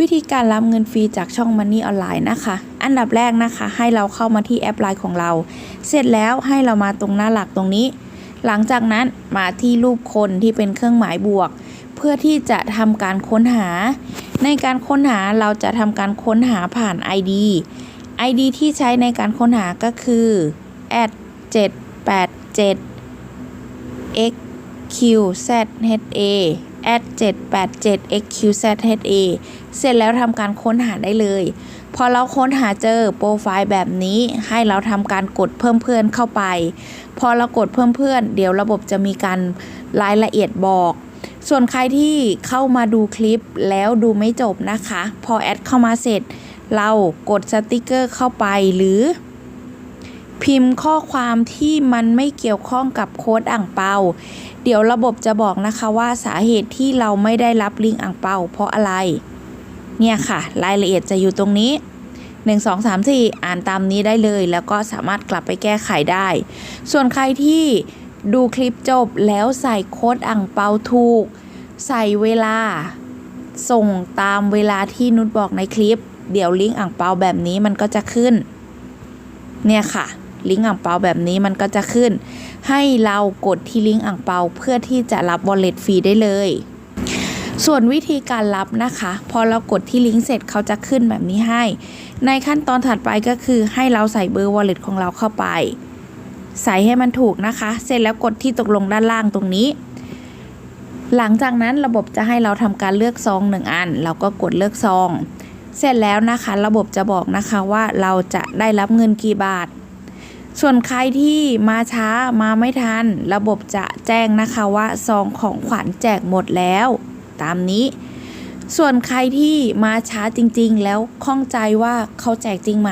วิธีการรับเงินฟรีจากช่อง Money ออนไลน์นะคะ อันดับแรกนะคะ ให้เราเข้ามาที่แอปไลน์ของเรา เสร็จแล้วให้เรามาตรงหน้าหลักตรงนี้ หลังจากนั้นมาที่รูปคนที่เป็นเครื่องหมายบวก เพื่อที่จะทำการค้นหา ในการค้นหาเราจะทำการค้นหาผ่าน ID ID ที่ใช้ในการค้นหาก็คือ 787 qzha at 787 xqzha เสร็จแล้วทำการค้นหาได้เลย พอเราค้นหาเจอโปรไฟล์แบบนี้ให้เราทำการกดเพิ่มเพื่อนเข้าไป พอเรากดเพิ่มเพื่อน เดี๋ยวระบบจะมีการรายละเอียดบอก ส่วนใครที่เข้ามาดูคลิปแล้วดูไม่จบนะคะ พอแอดเข้ามาเสร็จ เรากดสติกเกอร์เข้าไปหรือ พิมพ์ข้อความที่มันไม่เกี่ยวข้องกับโค้ดอ่างเปา เดี๋ยวระบบจะบอกนะคะว่าสาเหตุที่เราไม่ได้รับลิงก์อ่างเปาเพราะอะไร เนี่ยค่ะ รายละเอียดจะอยู่ตรงนี้ 1 2 3 4 อ่านตามนี้ได้เลย แล้วก็สามารถกลับไปแก้ไขได้ ส่วนใครที่ดูคลิปจบแล้วใส่โค้ดอ่างเปาถูก ใส่เวลา ส่งตามเวลาที่นุชบอกในคลิป เดี๋ยวลิงก์อ่างเปาแบบนี้มันก็จะขึ้น เนี่ยค่ะ ลิงก์อ่างเปาแบบนี้มันก็จะขึ้น ให้เรากดที่ลิงก์อ่างเปาเพื่อที่จะรับ wallet ฟรีได้เลย ส่วนวิธีการรับนะคะ พอเรากดที่ลิงก์เสร็จเขาจะขึ้นแบบนี้ให้ ในขั้นตอนถัดไปก็คือให้เราใส่เบอร์ wallet ของเราเข้าไป ใส่ให้มันถูกนะคะ เสร็จแล้วกดที่ตกลงด้านล่างตรงนี้หลังจากนั้นระบบจะให้เราทำการเลือกซองหนึ่งอัน เราก็กดเลือกซอง เสร็จแล้วนะคะ ระบบจะบอกนะคะว่าเราจะได้รับเงินกี่บาท ส่วนใครที่มาช้ามาไม่ทัน ระบบจะแจ้งนะคะว่าซองของขวัญแจกหมดแล้ว ตามนี้ ส่วนใครที่มาช้าจริงๆ แล้วข้องใจว่าเขาแจกจริงไหม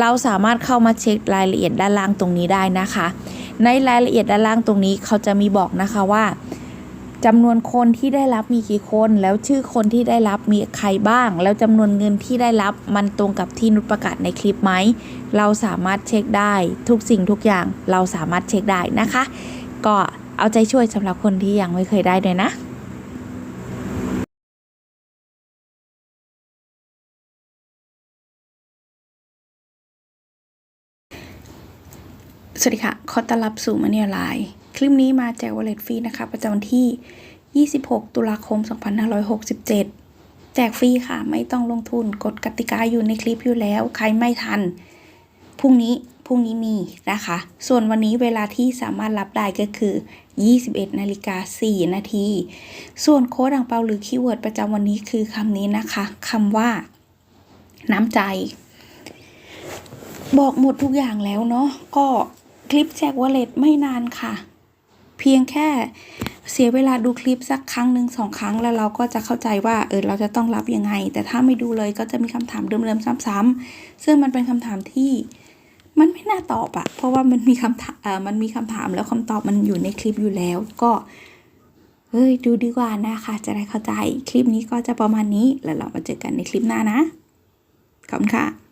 เราสามารถเข้ามาเช็ครายละเอียดด้านล่างตรงนี้ได้นะคะ ในรายละเอียดด้านล่างตรงนี้เขาจะมีบอกนะคะว่า จำนวนคนที่ได้รับมีกี่คน แล้วชื่อคนที่ได้รับมีใครบ้าง แล้วจำนวนเงินที่ได้รับมันตรงกับที่นุชประกาศในคลิปไหม เราสามารถเช็คได้ ทุกสิ่งทุกอย่างเราสามารถเช็คได้นะคะ ก็เอาใจช่วยสำหรับคนที่ยังไม่เคยได้ด้วยนะสวัสดีค่ะ ขอต้อนรับสู่มาเนียไลน์ คลิปนี้มาแจกวอลเล็ตฟรีนะคะ ประจำวันที่ 26 ตุลาคม 2567 แจกฟรีค่ะ ไม่ต้องลงทุนกฎกติกาอยู่ในคลิปอยู่แล้ว ใครไม่ทัน พรุ่งนี้ พรุ่งนี้มีนะคะ ส่วนวันนี้เวลาที่สามารถรับได้ก็คือ 21 นาฬิกา 4 นาที ส่วนโค้ดอ่างเปาหรือคีย์เวิร์ดประจำวันนี้คือคำนี้นะคะคำว่า น้ำใจ บอกหมดทุกอย่างแล้วเนาะก็คลิปแจกวอลเล็ตไม่นานค่ะ เพียงแค่เสียเวลาดูคลิปสักครั้งหนึ่งสองครั้งแล้วเราก็จะเข้าใจว่าเออเราจะต้องรับยังไง แต่ถ้าไม่ดูเลยก็จะมีคำถามเดิมๆซ้ำๆซึ่งมันเป็นคำถามที่มันไม่น่าตอบอะเพราะว่ามันมีคำถามเออมันมีคำถามแล้วคำตอบมันอยู่ในคลิปอยู่แล้ว ก็เอ้ยดูดีกว่านะคะ จะได้เข้าใจคลิปนี้ก็จะประมาณนี้แล้วเรามาเจอกันในคลิปหน้านะขอบคุณค่ะ